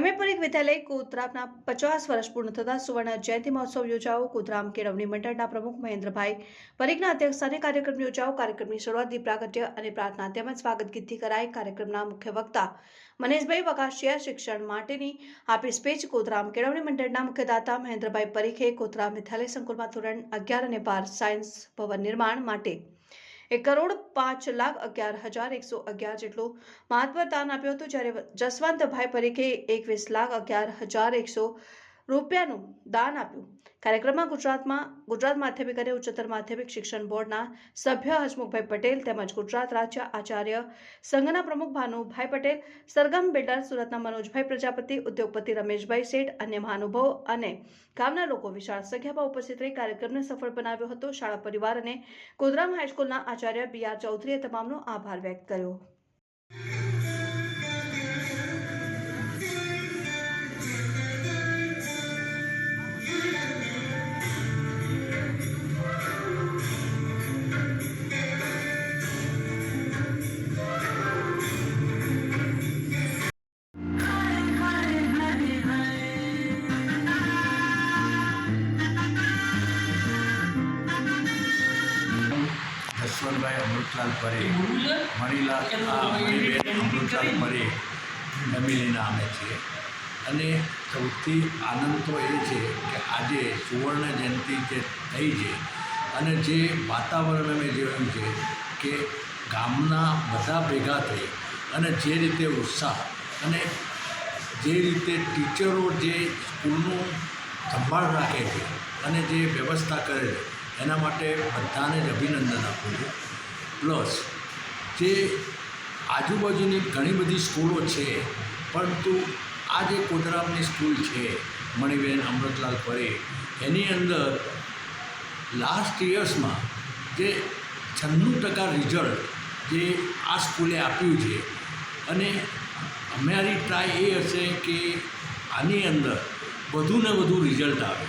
MA Parikh વિદ્યાલય કોતરામના પચાસ વર્ષ પૂર્ણ થતા સુવર્ણ જયંતિ મહોત્સવ યોજાઓ કોતરામ કેળવણી મંડળના પ્રમુખ મહેન્દ્રભાઈ પરીખના અધ્યક્ષસ્થાને કાર્યક્રમ યોજાઓ કાર્યક્રમની શરૂઆત દીપ પ્રાગટ્ય અને પ્રાર્થના તેમજ સ્વાગત ગીતથી કરાઈ. કાર્યક્રમના મુખ્ય વક્તા મનેશભાઈ વકાશિયા શિક્ષણ માટેની આપી સ્પીચ. કોતરામ કેળવણી મંડળના મુખ્યદાતા મહેન્દ્રભાઈ પરીખે કોતરામ વિદ્યાલય સંકુલમાં ધોરણ અગિયાર અને બાર સાયન્સ ભવન નિર્માણ માટે એક કરોડ પાંચ લાખ અગિયાર હજાર એકસો અગિયાર જેટલું મહત્વ દાન આપ્યું હતું. જ્યારે જસવંતભાઈ પરીખે એકવીસ લાખ અગિયાર હજાર એકસો રૂપિયાનું દાન આપ્યું. કાર્યક્રમમાં ગુજરાતમાં, ગુજરાત માધ્યમિક અને ઉચ્ચતર માધ્યમિક શિક્ષણ બોર્ડના સભ્ય હસમુખભાઈ પટેલ તેમજ ગુજરાત રાજ્ય આચાર્ય સંઘના પ્રમુખ ભાનુભાઈ પટેલ, સરગમ બિલ્ડર સુરતના મનોજભાઈ પ્રજાપતિ, ઉદ્યોગપતિ રમેશભાઈ શેઠ, અન્ય મહાનુભાવો અને ગામના લોકો વિશાળ સંખ્યામાં ઉપસ્થિત રહી કાર્યક્રમને સફળ બનાવ્યો હતો. શાળા પરિવાર અને ગોધરામ હાઈસ્કૂલના આચાર્ય બી આર ચૌધરીએ તમામનો આભાર વ્યક્ત કર્યો. જસવંતભાઈ અમૃતલાલ પરે મણીલાલ મણીબેન અમૃતલાલ પરે ફેમિલીના નામે છીએ અને સૌથી આનંદ તો એ છે કે આજે સુવર્ણ જયંતિ જે થઈ છે અને જે વાતાવરણ અમે જોયું છે કે ગામના બધા ભેગા થઈ અને જે રીતે ઉત્સાહ અને જે રીતે ટીચરો જે સ્કૂલનું સંભાળ રાખે છે અને જે વ્યવસ્થા કરે છે એના માટે બધાને જ અભિનંદન આપું છું. પ્લસ, જે આજુબાજુની ઘણી બધી સ્કૂલો છે, પરંતુ આ જે કોદરામની સ્કૂલ છે, મણિબેન, અમૃતલાલ પરે, એની અંદર લાસ્ટ યર્સમાં જે છન્નું ટકા રિઝલ્ટ જે આ સ્કૂલે આપ્યું છે, અને અમારી ટ્રાય એ હશે કે આની અંદર વધુ ને વધુ રિઝલ્ટ આવે.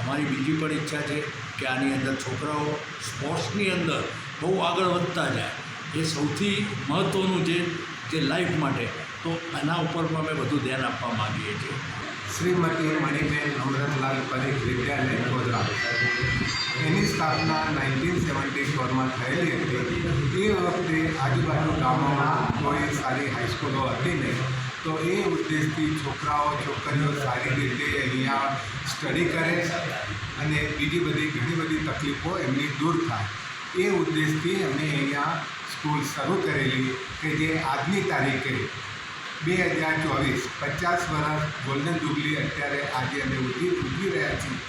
અમારી બીજી પણ ઈચ્છા છે. કે આની અંદર છોકરાઓ સ્પોર્ટ્સની અંદર બહુ આગળ વધતા જાય. એ સૌથી મહત્ત્વનું જે જે લાઈફ માટે. તો એના ઉપર પણ અમે વધુ ધ્યાન આપવા માગીએ છીએ. શ્રીમતી મણિબેન અમૃતલાલ પરીખ વિદ્યાલય ગોધરા. એની સ્થાપના નાઇન્ટીન સેવન્ટી ફોરમાં થયેલી હતી. એ વખતે આજુબાજુ ગામોમાં કોઈ સારી હાઈસ્કૂલો હતી નહીં. તો એ ઉદ્દેશથી છોકરાઓ, છોકરીઓ સારી રીતે અહીંયા સ્ટડી કરે અને બીજી બધી ઘણી બધી તકલીફો એમની દૂર થાય. એ ઉદ્દેશથી અમે અહીંયા સ્કૂલ શરૂ કરેલી કે જે આજની તારીખે બે હજાર ચોવીસ, પચાસ વર્ષ ગોલ્ડન જુબલી અત્યારે આજે અમે ઉજવી ઉજવી રહ્યા છીએ.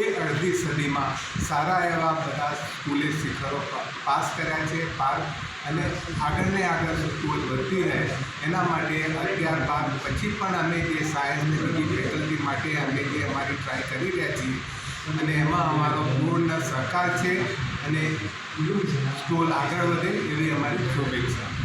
એ અડધી સદીમાં સારા એવા બધા સ્કૂલે શિખરો પાસ કર્યા છે, પાર અને આગળને આગળ સ્કૂલ વધતી રહે એના માટે અત્યાર બાદ પછી પણ અમે જે સાયન્સની બધી ફેકલ્ટી માટે અમે જે અમારી ટ્રાય કરી રહ્યા છીએ અને એમાં અમારો પૂર્ણ સહકાર છે અને સ્ટોલ આગળ વધે એવી અમારી શુભેચ્છા.